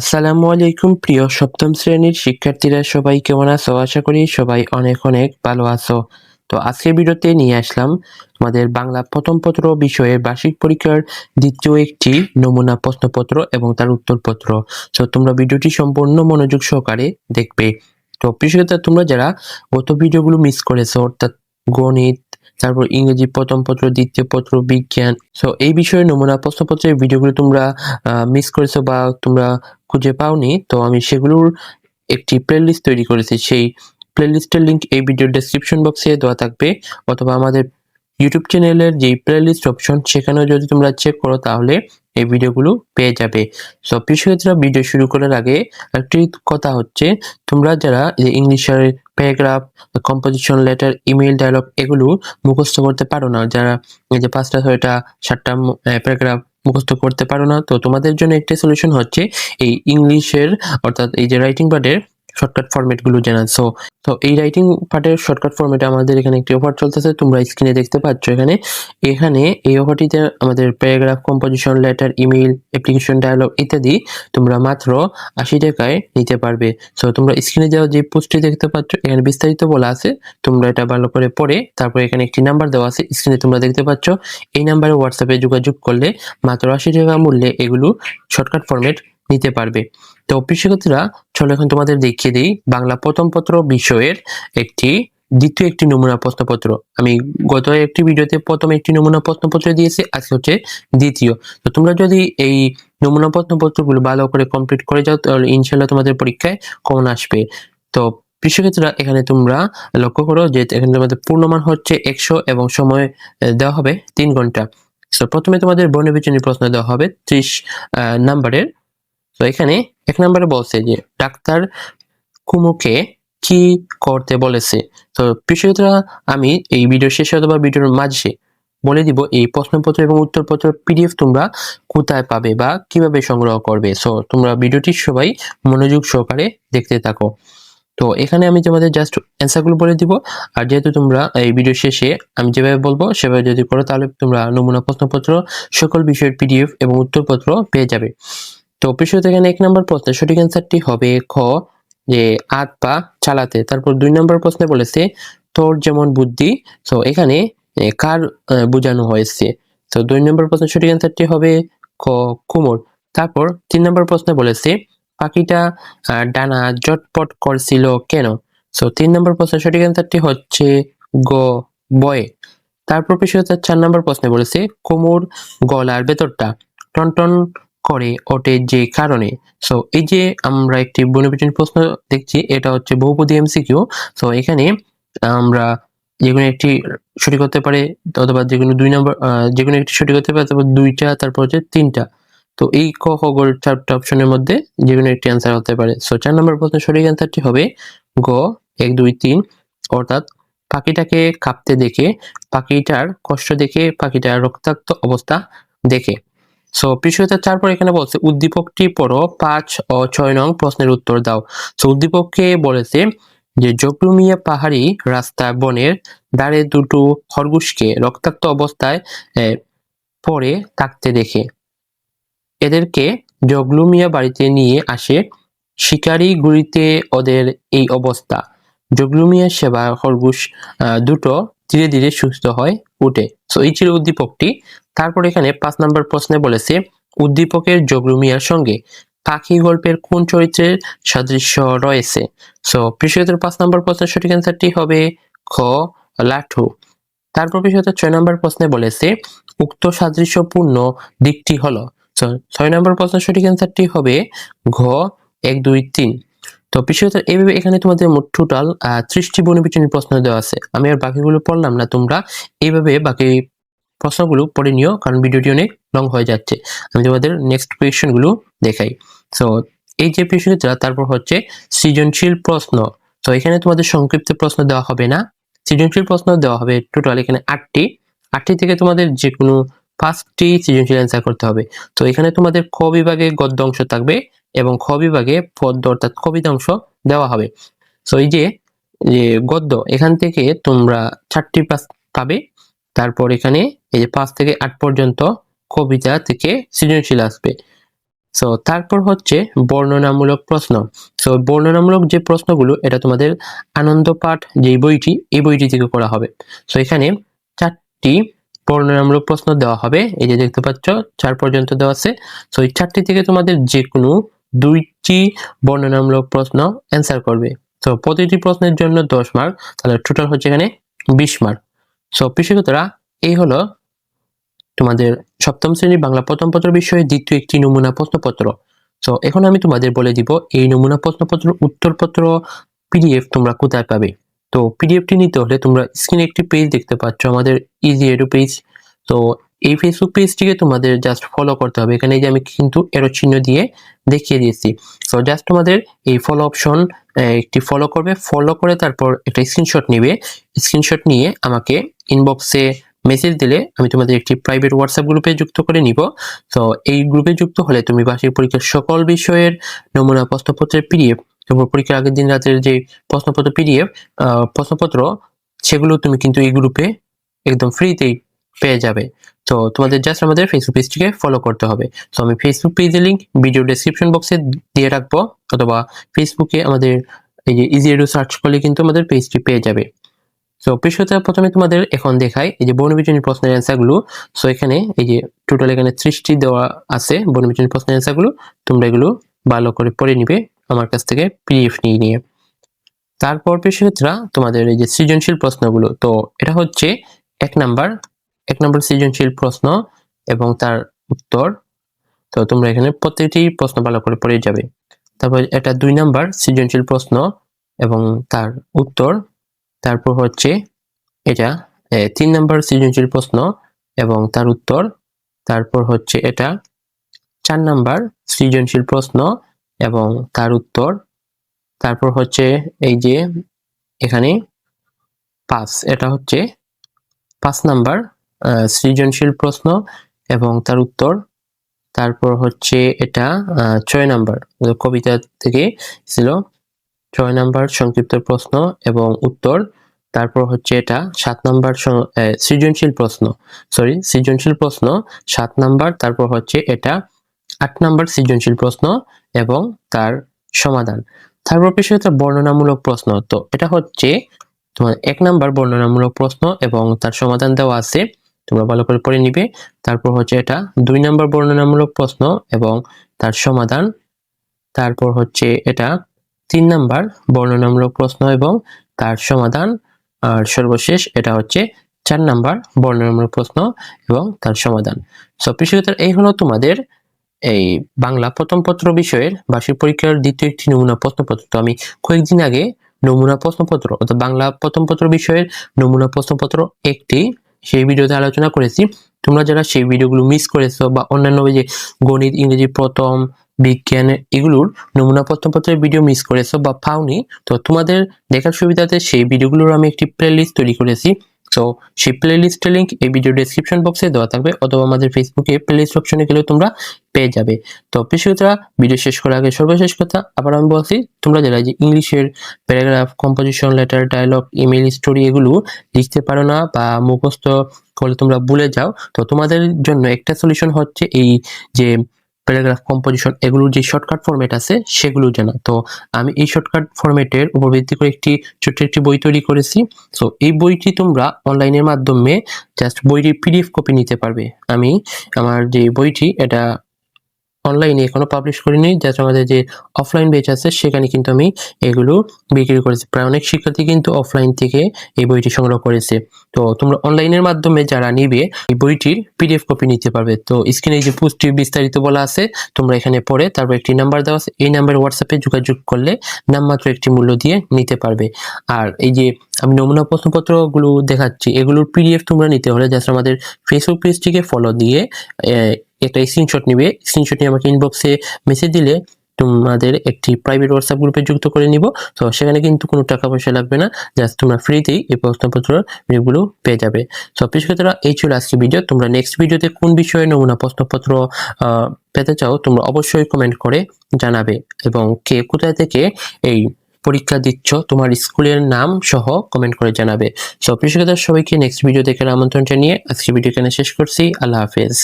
আসসালামু আলাইকুম, প্রিয় সপ্তম শ্রেণির শিক্ষার্থীরা, সবাই কেমন আছো? আশা করি সবাই অনেক অনেক ভালো আছো। তো আজকের ভিডিওতে নিয়ে আসলাম আমাদের বাংলা প্রথম পত্র বিষয়ে বার্ষিক পরীক্ষার দ্বিতীয় একটি নমুনা প্রশ্নপত্র এবং তার উত্তরপত্র। তো তোমরা ভিডিওটি সম্পূর্ণ মনোযোগ সহকারে দেখবে। তো বিশেষত তোমরা যারা গত ভিডিওগুলো মিস করেছ, অর্থাৎ গণিত তারপর ইংরেজি প্রথম পত্র, দ্বিতীয় পত্র, বিজ্ঞান। সো এই বিষয়ে নমুনা প্রশ্নপত্রের ভিডিওগুলো তোমরা মিস করেছ বা তোমরা খুঁজে পাওনি, তো আমি সেগুলোর একটি প্লেলিস্ট তৈরি করেছি। সেই প্লেলিস্টের লিংক এই ভিডিওর ডেসক্রিপশন বক্সে দেওয়া থাকবে, অথবা আমাদের ইউটিউব চ্যানেলের যে প্লেলিস্ট অপশন সেখানেও যদি তোমরা চেক করো, তাহলে এই ভিডিওগুলো পেয়ে যাবে। সো প্রিয় ভিডিও শুরু করার আগে একটি কথা হচ্ছে, তোমরা যারা ইংলিশের paragraph composition letter email dialogue এগুলো মুখস্থ করতে পারো না। যারা যে পাঁচটা ছয়টা সাতটা প্যারাগ্রাফ মুখস্থ করতে পারো না। তো তোমাদের জন্য একটা সলিউশন হচ্ছে এই ইংলিশের, অর্থাৎ এই যে রাইটিং পার্টের শর্টকাট ফরম্যাটগুলো জানা সো তো এই রাইটিং পার্টের শর্টকাট ফরম্যাটে আমাদের এখানে একটি অফার চলতেছে। তোমরা স্ক্রিনে দেখতে পাচ্ছ এখানে। এখানে এই অফারটিতে আমাদের paragraph composition letter email application dialogue ইত্যাদি তোমরা মাত্র আশি টাকায় নিতে পারবে। সো তোমরা স্ক্রিনে যাওয়া যে পোস্টটি দেখতে পাচ্ছ, এখানে বিস্তারিত বলা আছে। তোমরা এটা ভালো করে পড়ে, তারপর এখানে একটি নাম্বার দেওয়া আছে। স্ক্রিনে তোমরা দেখতে পাচ্ছ, এই নাম্বারে হোয়াটসঅ্যাপে যোগাযোগ করলে মাত্র আশি টাকা মূল্যে এগুলো শর্টকাট ফরম্যাট নিতে পারবে। তো শিক্ষার্থীরা, চলো এখন তোমাদের দেখিয়ে দিই বাংলা প্রথম পত্র বিষয়ের একটি, দ্বিতীয় একটি নমুনা প্রশ্নপত্র। আমি গত একটি ভিডিওতে প্রথম একটি নমুনা প্রশ্নপত্র দিয়েছি, আজকে হচ্ছে দ্বিতীয়। তো তোমরা যদি এই নমুনা প্রশ্নপত্রগুলো ভালো করে কমপ্লিট করে যাও, তাহলে ইনশাল্লাহ তোমাদের পরীক্ষায় কমন আসবে। তো কৃষকেরা এখানে তোমরা লক্ষ্য করো যে এখানে তোমাদের পূর্ণমান হচ্ছে একশো এবং সময় দেওয়া হবে তিন ঘণ্টা। প্রথমে তোমাদের বর্ণবিচনী প্রশ্ন দেওয়া হবে, ত্রিশ নাম্বারের তো এখানে এক নম্বরে বলছে যে, ডাক্তার কুমুকে কি করতে বলেছে? তো বিষয়টা আমি এই ভিডিও শেষে অথবা ভিডিওর মাঝে বলে দিব এই প্রশ্নপত্র এবং উত্তরপত্র পিডিএফ তোমরা কোথায় পাবে বা কীভাবে সংগ্রহ করবে। সো তোমরা ভিডিওটি সবাই মনোযোগ সহকারে দেখতে থাকো। তো এখানে আমি তোমাদের জাস্ট অ্যান্সারগুলো বলে দিব। আর যেহেতু তোমরা এই ভিডিও শেষে আমি যেভাবে বলব, সেভাবে যদি করো তাহলে তোমরা নমুনা প্রশ্নপত্র, সকল বিষয়ের পিডিএফ এবং উত্তরপত্র পেয়ে যাবে। তো অফিসিয়াল এখানে এক নম্বর প্রশ্নে, সঠিক অ্যান্সারটি হবে খ, যে হাত, পা চালাতে। তারপর দুই নম্বর প্রশ্নে বলেছে, তোর যেমন বুদ্ধি তো এখানে কার বোঝানো হয়েছে। তো দুই নম্বর প্রশ্নের সঠিক অ্যান্সারটি হবে ক কুমোর। তারপর তিন নম্বর প্রশ্নে বলেছে, পাখিটা ডানা জটপট করছিল কেন? সো তিন নম্বর প্রশ্নের সঠিক অ্যান্সারটি হচ্ছে গ, বয়ে। তারপর বিষয় চার নম্বর প্রশ্নে বলেছে, কোমর গলার ভেতরটা। টনটন করে ওঠে যে কারণে। সো এই যে আমরা একটি বনবিটন প্রশ্ন দেখছি, এটা হচ্ছে বহুপদী এমসিকিউ সো এখানে আমরা যে কোনো একটি সঠিক হতে পারে, অথবা যে কোনো দুই নম্বর যে কোনো একটি সঠিক হতে পারে, তারপর দুইটা, তারপর হচ্ছে তিনটা। তো এই ক, খ গোল চারটা অপশনের মধ্যে যে কোনো একটি অ্যান্সার হতে পারে। সো চার নম্বর প্রশ্নের সঠিক অ্যান্সারটি হবে গ, এক, দুই, তিন। অর্থাৎ পাখিটাকে কাঁপতে দেখে, পাখিটার কষ্ট দেখে, পাখিটার রক্তাক্ত অবস্থা দেখে। সো বিষয়টা তারপর এখানে বলছে, উদ্দীপকটি পড়ো, পাঁচ ও ছয় নং প্রশ্নের উত্তর দাও। সো উদ্দীপককে বলেছে যে জগলুমিয়া পাহাড়ি রাস্তা বনের দ্বারে দুটো খরগোশকে রক্তাক্ত অবস্থায় পরে থাকতে দেখে। এদেরকে জগলুমিয়া বাড়িতে নিয়ে আসে। শিকারি গুড়িতে ওদের এই অবস্থা। জগলুমিয়া সেবা খরগোশ দুটো ধীরে ধীরে সুস্থ হয়, উঠে। সো এই ছিল উদ্দীপকটি। তারপর এখানে পাঁচ নম্বর প্রশ্নে বলেছে, উদ্দীপকের জগরুমিয়ার সঙ্গে পাখি গল্পের কোন চরিত্রের সাদৃশ্য রয়েছে? সো পৃষ্ঠের পাঁচ নম্বর প্রশ্নের সঠিক অ্যান্সারটি হবে খ, লাঠু। তারপর পৃষ্ঠের ছয় নম্বর প্রশ্নে বলেছে, উক্ত সাদৃশ্যপূর্ণ দিকটি হলো। ছয় নম্বর প্রশ্নের সঠিক অ্যান্সারটি হবে ঘ, এক, দুই, তিন। তো বিষয়টা এইভাবে এখানে তোমাদের মোট টোটাল ত্রিশটি বনবিচনী প্রশ্ন দেওয়া আছে। আমি আর বাকিগুলো পড়লাম না, তোমরা এইভাবে বাকি প্রশ্নগুলো পড়ে নিও, কারণ ভিডিওটি অনেক লং হয়ে যাচ্ছে। আমি তোমাদের নেক্সট কোয়েশনগুলো দেখাই। সো এই যে প্রশ্নটা, তারপর হচ্ছে সৃজনশীল প্রশ্ন। তো এখানে তোমাদের সংক্ষিপ্ত প্রশ্ন দেওয়া হবে না। সৃজনশীল প্রশ্ন দেওয়া হবে টোটাল এখানে আটটি। আটটি থেকে তোমাদের যে কোনো পাঁচটি সৃজনশীল অ্যান্সার করতে হবে। তো এখানে তোমাদের ক বিভাগে গদ্য অংশ থাকবে এবং খ বিভাগে পদ্য অর্থাৎ কবিতা অংশ দেওয়া হবে। সো এই যে গদ্য, এখান থেকে তোমরা চারটি পাস পাবে। তারপর এখানে এই যে পাঁচ থেকে আট পর্যন্ত কবিতা থেকে সৃজনশীল আসবে। সো তারপর হচ্ছে বর্ণনামূলক প্রশ্ন। সো বর্ণনামূলক যে প্রশ্নগুলো, এটা তোমাদের আনন্দ পাঠ যে বইটি, এই বইটি থেকে করা হবে। সো এখানে চারটি বর্ণনামূলক প্রশ্ন দেওয়া হবে। এই যে দেখতে পাচ্ছ, চার পর্যন্ত দেওয়া আছে। সো এই চারটি থেকে তোমাদের যে কোনো দুইটি বর্ণনামূলক প্রশ্ন অ্যান্সার করবে। তো প্রতিটি প্রশ্নের জন্য দশ মার্ক তাহলে টোটাল হচ্ছে এখানে বিশ মার্ক সো কৃষকতরা এই হলো তোমাদের সপ্তম শ্রেণির বাংলা প্রথম পত্র বিষয়ে দ্বিতীয় একটি নমুনা প্রশ্নপত্র। তো এখন আমি তোমাদের বলে দিব, এই নমুনা প্রশ্নপত্র উত্তরপত্র পিডিএফ তোমরা কোথায় পাবে? তো পিডিএফটি নিতে হলে তোমরা স্ক্রিনে একটি পেজ দেখতে পাচ্ছ, আমাদের ইজি এডু পেজ তো এই ফেসবুক পেজটিকে তোমাদের জাস্ট ফলো করতে হবে। এখানে যে আমি কিন্তু এরো চিহ্ন দিয়ে দেখিয়ে দিয়েছি। তো জাস্ট তোমাদের এই ফলো অপশন একটি ফলো করবে। ফলো করে তারপর একটা স্ক্রিনশট নিবে। স্ক্রিনশট নিয়ে আমাকে ইনবক্সে মেসেজ দিলে আমি তোমাদের একটি প্রাইভেট হোয়াটসঅ্যাপ গ্রুপে যুক্ত করে নিব। তো এই গ্রুপে যুক্ত হলে তুমি বার্ষিক পরীক্ষার সকল বিষয়ের নমুনা প্রশ্নপত্রের পিডিএফ পরীক্ষার আগের দিন রাতের যে প্রশ্নপত্র পিডিএফ প্রশ্নপত্র, সেগুলো তুমি কিন্তু এই গ্রুপে একদম ফ্রিতেই পেয়ে যাবে। তো তোমাদের জাস্ট আমাদের ফেসবুক পেজটিকে ফলো করতে হবে। তো আমি ফেসবুক পেজের লিঙ্ক ভিডিও ডেসক্রিপশন বক্সে দিয়ে রাখব, অথবা ফেসবুকে আমাদের এই যে ইজি এডু সার্চ করলে কিন্তু আমাদের পেজটি পেয়ে যাবে। সো পৃষ্ঠতা প্রথমে তোমাদের এখন দেখাই, এই যে বর্ণবিজনী প্রশ্নের অ্যান্সারগুলো সো এখানে এই যে টোটাল এখানে সৃষ্টি দেওয়া আছে বর্ণবিজনী প্রশ্নের অ্যান্সারগুলো তোমরা এগুলো ভালো করে পড়ে নিবে। আমার কাছ থেকে পিডিএফ নিয়ে নিয়ে। তারপর পৃষ্ঠতা তোমাদের এই যে সৃজনশীল প্রশ্নগুলো, তো এটা হচ্ছে এক নাম্বার, এক নম্বর সৃজনশীল প্রশ্ন এবং তার উত্তর। তো তোমরা এখানে প্রত্যেকটি প্রশ্ন ভালো করে পড়ে যাবে। তারপর এটা দুই নাম্বার সৃজনশীল প্রশ্ন এবং তার উত্তর। তারপর হচ্ছে এটা তিন নাম্বার সৃজনশীল প্রশ্ন এবং তার উত্তর। তারপর হচ্ছে এটা, চার নাম্বার সৃজনশীল প্রশ্ন এবং তার উত্তর, তারপর হচ্ছে এই যে এখানে পাঁচ এটা হচ্ছে পাঁচ নাম্বার সৃজনশীল প্রশ্ন এবং তার উত্তর, তারপর হচ্ছে এটা ছয় নাম্বার কবিতা থেকে ছিল, ছয় নাম্বার সংক্ষিপ্ত প্রশ্ন এবং উত্তর, তারপর হচ্ছে এটা সাত নাম্বার সৃজনশীল প্রশ্ন সরি সৃজনশীল প্রশ্ন, সাত নাম্বার, তারপর হচ্ছে এটা আট নাম্বার সৃজনশীল প্রশ্ন এবং তার সমাধান। তারপর বিষয়টা বর্ণনামূলক প্রশ্ন। তো এটা হচ্ছে তোমার এক নাম্বার বর্ণনামূলক প্রশ্ন এবং তার সমাধান দেওয়া আছে। তোমরা ভালো করে পড়ে নিবে। তারপর হচ্ছে এটা দুই নম্বর বর্ণনামূলক প্রশ্ন এবং তার সমাধান। তারপর হচ্ছে এটা তিন নাম্বার বর্ণনামূলক প্রশ্ন এবং তার সমাধান। আর সর্বশেষ এটা হচ্ছে চার নাম্বার বর্ণনামূলক প্রশ্ন এবং তার সমাধান। সব এই হলো তোমাদের এই বাংলা প্রথম পত্র বিষয়ের বার্ষিক পরীক্ষার দ্বিতীয় একটি নমুনা প্রশ্নপত্র। তো আমি কয়েকদিন আগে নমুনা প্রশ্নপত্র, অর্থাৎ বাংলা প্রথম পত্র বিষয়ের নমুনা প্রশ্নপত্র একটি, সেই ভিডিওতে আলোচনা করেছি। তোমরা যারা সেই ভিডিওগুলো মিস করেছ বা অন্যান্য যে গণিত, ইংরেজি, প্রথম, বিজ্ঞান এগুলোর নমুনা প্রশ্নপত্রের ভিডিও মিস করেছ বা পাওনি, তো তোমাদের দেখার সুবিধাতে সেই ভিডিওগুলোর আমি একটি প্লে তৈরি করেছি। সো সেই প্লে লিস্টের লিঙ্ক এই ভিডিও ডেসক্রিপশন বক্সে দেওয়া থাকবে অথবা আমাদের ফেসবুকে প্লে লিস্ট অপশনে গেলেও তোমরা পেয়ে যাবে। তো প্রিয়তা ভিডিও শেষ করার আগে সর্বশেষ কথা আবার আমি বলছি, তোমরা যারা যে ইংলিশের paragraph composition letter dialogue email story এগুলো লিখতে পারো না বা মুখস্থ করলে তোমরা ভুলে যাও, তো তোমাদের জন্য একটা সলিউশন হচ্ছে এই যে প্যারাগ্রাফ কম্পোজিশন এগুলোর যে শর্টকাট ফর্মেট আছে, সেগুলো জানা। তো আমি এই শর্টকাট ফরম্যাটের উপর ভিত্তি করে একটি ছোট্ট একটি বই তৈরি করেছি। সো এই বইটি তোমরা অনলাইনের মাধ্যমে জাস্ট বইটির পিডিএফ কপি নিতে পারবে। আমি আমার যে বইটি, এটা অনলাইনে এখনও পাবলিশ করিনি জাস্ট আমাদের যে অফলাইন বেচ আছে, সেখানে কিন্তু আমি এগুলো বিক্রি করেছি। প্রায় অনেক শিক্ষার্থী কিন্তু অফলাইন থেকে এই বইটি সংগ্রহ করেছে। তো তোমরা অনলাইনের মাধ্যমে যারা নিবে, এই বইটির পিডিএফ কপি নিতে পারবে। তো স্ক্রিনে যে পুষ্টি বিস্তারিত বলা আছে, তোমরা এখানে পড়ে তারপর একটি নাম্বার দেওয়া আছে, এই নাম্বার হোয়াটসঅ্যাপে যোগাযোগ করলে নামমাত্র একটি মূল্য দিয়ে নিতে পারবে। আর এই যে আমি নমুনা প্রশ্নপত্রগুলো দেখাচ্ছি, এগুলোর পিডিএফ তোমরা নিতে হলে জাস্ট আমাদের ফেসবুক পেজটিকে ফলো দিয়ে একটা স্ক্রিনশট নিবে। স্ক্রিনশট নিয়ে আমাকে ইনবক্সে মেসেজ দিলে তোমাদের একটি প্রাইভেট হোয়াটসঅ্যাপ গ্রুপে যুক্ত করে নিব। তো সেখানে কিন্তু কোনো টাকা পয়সা লাগবে না জাস্ট তোমরা ফ্রিতেই এই প্রশ্নপত্র ভিডিওগুলো পেয়ে যাবে। সব শিক্ষার্থীরা, এই ছিল আজকে ভিডিও তোমরা নেক্সট ভিডিওতে কোন বিষয়ে নমুনা প্রশ্নপত্র পেতে চাও তোমরা অবশ্যই কমেন্ট করে জানাবে এবং কে কোথায় থেকে এই পরীক্ষা দিচ্ছ, তোমার স্কুলের নাম সহ কমেন্ট করে জানাবে। সব শিক্ষার্থীরা, সবাইকে নেক্সট ভিডিও দেখার আমন্ত্রণ জানিয়ে আজকে ভিডিও এখানে শেষ করছি। আল্লাহ হাফেজ।